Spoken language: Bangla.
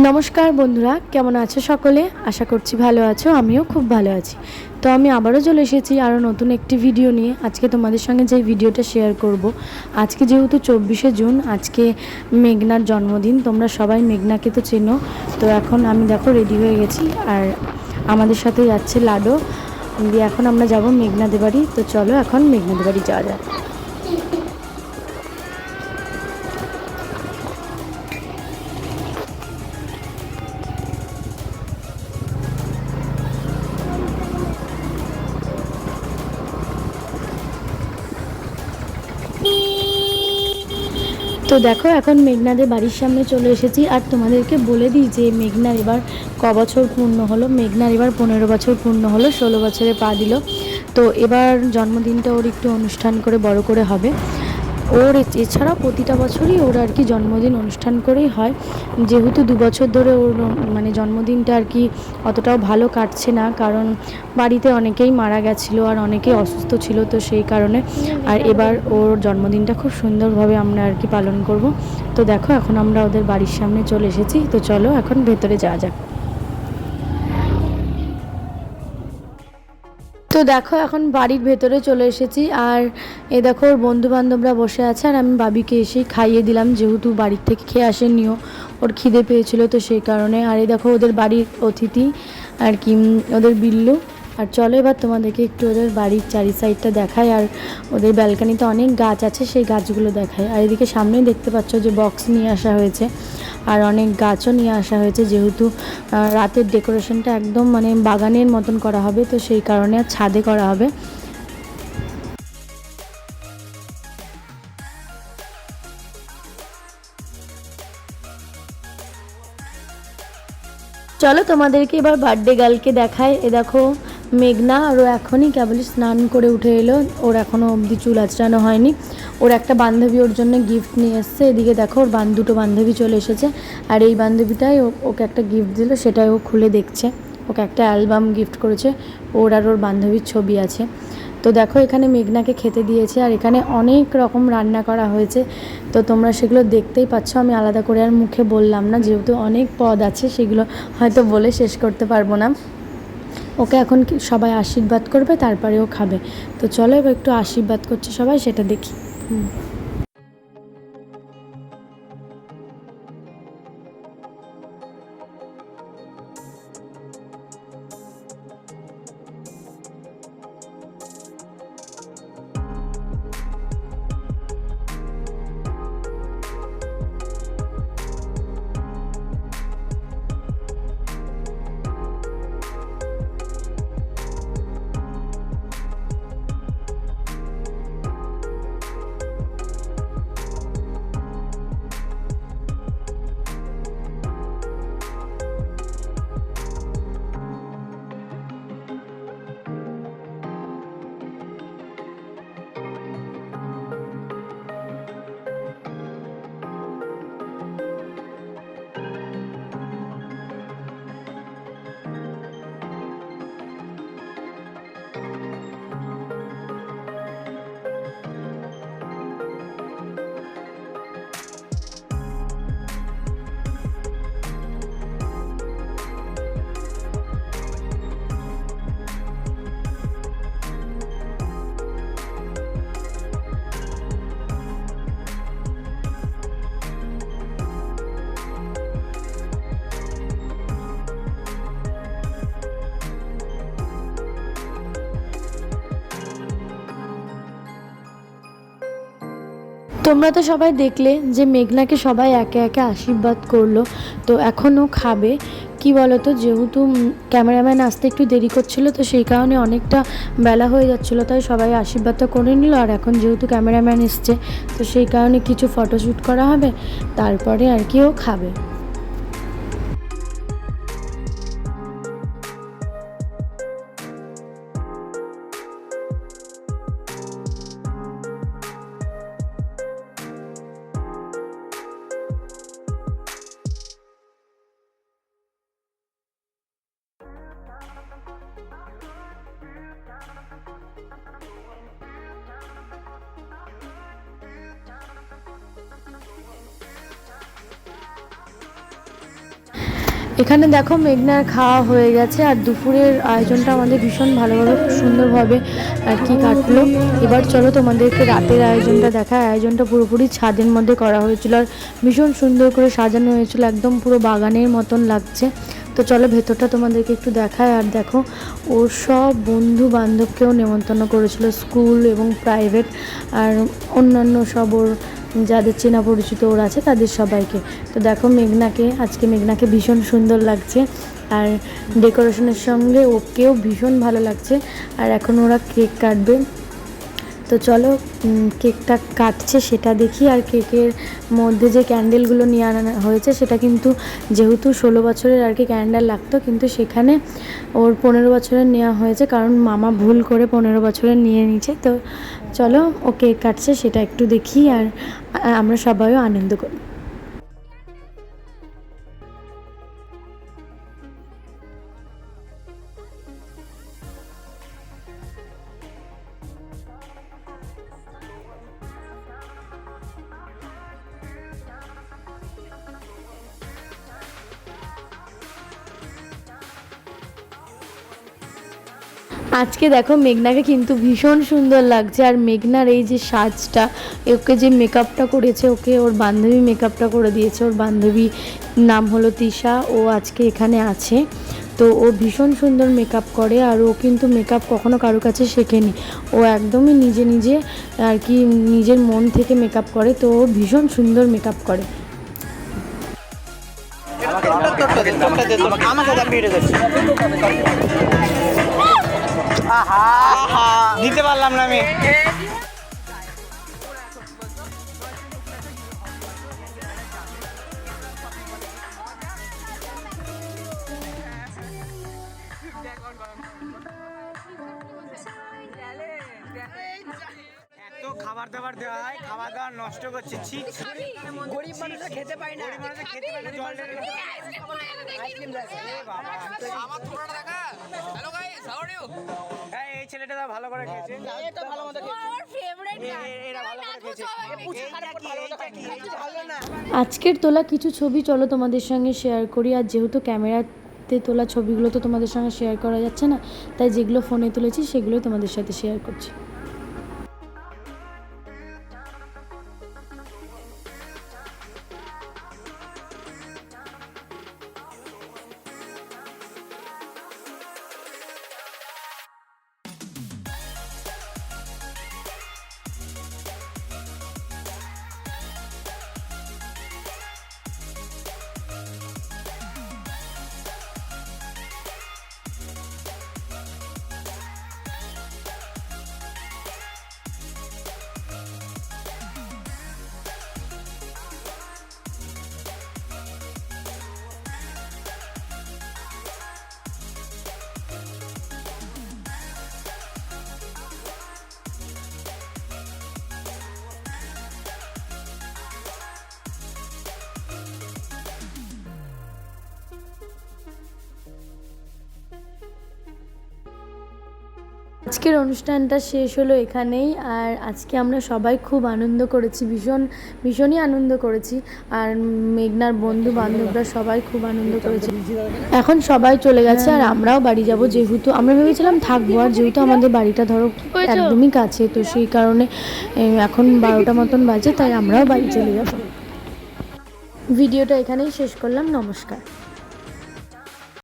নমস্কার বন্ধুরা, কেমন আছো সকলে? আশা করছি ভালো আছো, আমিও খুব ভালো আছি। তো আমি আবারও চলে এসেছি আরও নতুন একটি ভিডিও নিয়ে। আজকে তোমাদের সঙ্গে যে ভিডিওটা শেয়ার করব, আজকে যেহেতু চব্বিশে জুন, আজকে মেঘনার জন্মদিন, তোমরা সবাই মেঘনাকে তো চেনো। তো এখন আমি দেখো রেডি হয়ে গেছি, আর আমাদের সাথে যাচ্ছে লাডো দিয়ে এখন আমরা যাব মেঘনাদের বাড়ি, তো চলো এখন মেঘনাদের বাড়ি যাওয়া যাক। তো দেখো, এখন মেঘনাদের বাড়ির সামনে চলে এসেছি। আর তোমাদেরকে বলে দিই যে মেঘনার এবার ক বছর পূর্ণ হলো? মেঘনার এবার পনেরো বছর পূর্ণ হলো, ষোলো বছরে পা দিল। তো এবার জন্মদিনটা ওর একটু অনুষ্ঠান করে বড় করে হবে। ওর এছাড়া প্রতিটা বছরই ওর আর কি জন্মদিন অনুষ্ঠান করেই হয়। যেহেতু দু বছর ধরে ওর মানে জন্মদিনটা আর কি অতটাও ভালো কাটছে না, কারণ বাড়িতে অনেকেই মারা গেছিল আর অনেকেই অসুস্থ ছিল, তো সেই কারণে আর এবার ওর জন্মদিনটা খুব সুন্দরভাবে আমরা আর কি পালন করব। তো দেখো, এখন আমরা ওদের বাড়ির সামনে চলে এসেছি, তো চলো এখন ভেতরে যাওয়া যাক। দেখো, এখন বাড়ির ভেতরে চলে এসেছি। আর এ দেখো, ওর বন্ধুবান্ধবরা বসে আছে, আর আমি বাবিকে এসেই খাইয়ে দিলাম, যেহেতু বাড়ির থেকে খেয়ে আসেনিও ওর খিদে পেয়েছিল তো সেই কারণে। আর এই দেখো, ওদের বাড়ির অতিথি, আর কি, ওদের বিল্লু। আর চলো এবার তোমাদেরকে একটু ওদের বাড়ির চারি সাইডটা দেখায় আর ওদের ব্যালকানিতে অনেক গাছ আছে, সেই গাছগুলো দেখায় আর এদিকে সামনেই দেখতে পাচ্ছ যে বক্স নিয়ে আসা হয়েছে, আর অনেক গাছও নিয়ে আসা হয়েছে, যেহেতু রাতের ডেকোরেশনটা একদম মানে বাগানের মতন করা হবে, তো সেই কারণে আর ছাদে করা হবে। চলো তোমাদেরকে এবার বার্থডে গার্লকে দেখায় এ দেখো। মেঘনা আর ও এখনই কেবলই স্নান করে উঠে এলো। ওর এখনও অবধি চুল আঁচড়ানো হয়নি। ওর একটা বান্ধবী ওর জন্য গিফট নিয়ে এসছে। এদিকে দেখো ওর বান দুটো বান্ধবী চলে এসেছে। আর এই বান্ধবীটাই ওকে একটা গিফট দিল। সেটাই ও খুলে দেখছে। ওকে একটা অ্যালবাম গিফট করেছে। ওর আর ওর বান্ধবীর ছবি আছে। তো দেখো এখানে মেঘনাকে খেতে দিয়েছে। আর এখানে অনেক রকম রান্না করা হয়েছে। তো তোমরা সেগুলো দেখতেই পাচ্ছ। আমি আলাদা করে আর মুখে বললাম না। যেহেতু অনেক পদ আছে, সেগুলো হয়তো বলে শেষ করতে পারব না। ওকে এখন সবাই আশীর্বাদ করবে, তারপরে ও খাবে তো চলো এবার একটু আশীর্বাদ করছে সবাই, সেটা দেখি হুম। তোমরা তো সবাই দেখলে যে মেঘনাকে সবাই একে একে আশীর্বাদ করল। তো এখনও খাবে। কি বলো তো যেহেতু ক্যামেরাম্যান আসতে একটু দেরি করছিল, তো সেই কারণে অনেকটা বেলা হয়ে যাচ্ছিল, তাই সবাই আশীর্বাদটা করে নিল। আর এখন যেহেতু ক্যামেরাম্যান এসছে, তো সেই কারণে কিছু ফটোশ্যুট করা হবে, তারপরে আর কি ও খাবে। এখানে দেখো মেঘনার খাওয়া হয়ে গেছে, আর দুপুরের আয়োজনটা আমাদের ভীষণ ভালোভাবে সুন্দরভাবে, আর কি কাটলো। এবার চলো তোমাদেরকে রাতের আয়োজনটা দেখায় আয়োজনটা পুরোপুরি ছাদের মধ্যে করা হয়েছিল, আর ভীষণ সুন্দর করে সাজানো হয়েছিল, একদম পুরো বাগানের মতন লাগছে। তো চলো ভেতরটা তোমাদেরকে একটু দেখায় আর দেখো, ওর সব বন্ধু বান্ধবকেও নেমন্তন্ন করেছিল স্কুল এবং প্রাইভেট, আর অন্যান্য সব ওর যাদের চেনা পরিচিত ওর আছে তাদের সবাইকে। তো দেখো মেঘনাকে, আজকে মেঘনাকে ভীষণ সুন্দর লাগছে, আর ডেকোরেশনের সঙ্গে ওকেও ভীষণ ভালো লাগছে। আর এখন ওরা কেক কাটবে। তো চলো কেকটা কাটছে, সেটা দেখি। আর কেকের মধ্যে যে ক্যান্ডেলগুলো নিয়ে আনা হয়েছে, সেটা কিন্তু যেহেতু ষোলো বছরের আর কি ক্যান্ডেল লাগতো, কিন্তু সেখানে ওর পনেরো বছরের নেওয়া হয়েছে, কারণ মামা ভুল করে পনেরো বছরের নিয়ে নিয়েছে। তো চলো, ও কেক কাটছে, সেটা একটু দেখি, আর আমরা সবাইও আনন্দ করি। আজকে দেখো মেঘনাকে কিন্তু ভীষণ সুন্দর লাগছে আর মেঘনার এই যে সাজটা ওকে যে মেকআপটা করেছে ওকে ওর বান্ধবী মেকআপটা করে দিয়েছে ওর বান্ধবী নাম হলো তিশা ও আজকে এখানে আছে তো ও ভীষণ সুন্দর মেকআপ করে আর ও কিন্তু মেকআপ কখনো কারও কাছে শেখেনি ও একদমই নিজে নিজে আর কি নিজের মন থেকে মেকআপ করে তো ও ভীষণ সুন্দর মেকআপ করে আমাকে দিতে পারলাম না আমি। খাবার দাবার দেওয়া হয় খাবার দাবার নষ্ট করছে ছি গরিব মানুষরা খেতে পায় না। খেতে পায় না জল গাইস হাউ আর ইউ এই ছেলেটা তো ভালো করে খেয়েছে। এটা ভালো মতো আমার ফেভারিট ভালো করে আজকের তোলা কিছু ছবি চলো তোমাদের সঙ্গে শেয়ার করি। আর যেহেতু ক্যামেরাতে তোলা ছবিগুলো তো তোমাদের সঙ্গে শেয়ার করা যাচ্ছে না তাই যেগুলো ফোনে তুলেছি সেগুলো তোমাদের সাথে শেয়ার করছি। আজকের অনুষ্ঠানটা শেষ হলো এখানেই আর আজকে আমরা সবাই খুব আনন্দ করেছি ভীষণ ভীষণই আনন্দ করেছি। আর মেঘনার বন্ধু বান্ধবরা সবাই খুব আনন্দ করেছে। এখন সবাই চলে গেছে আর আমরাও বাড়ি যাব যেহেতু আমরা ভেবেছিলাম থাকব আর যেহেতু আমাদের বাড়িটা ধরো একদমই কাছে তো সেই কারণে এখন বারোটা মতন বাজে তাই আমরাও বাড়ি চলে যাব। ভিডিওটা এখানেই শেষ করলাম নমস্কার।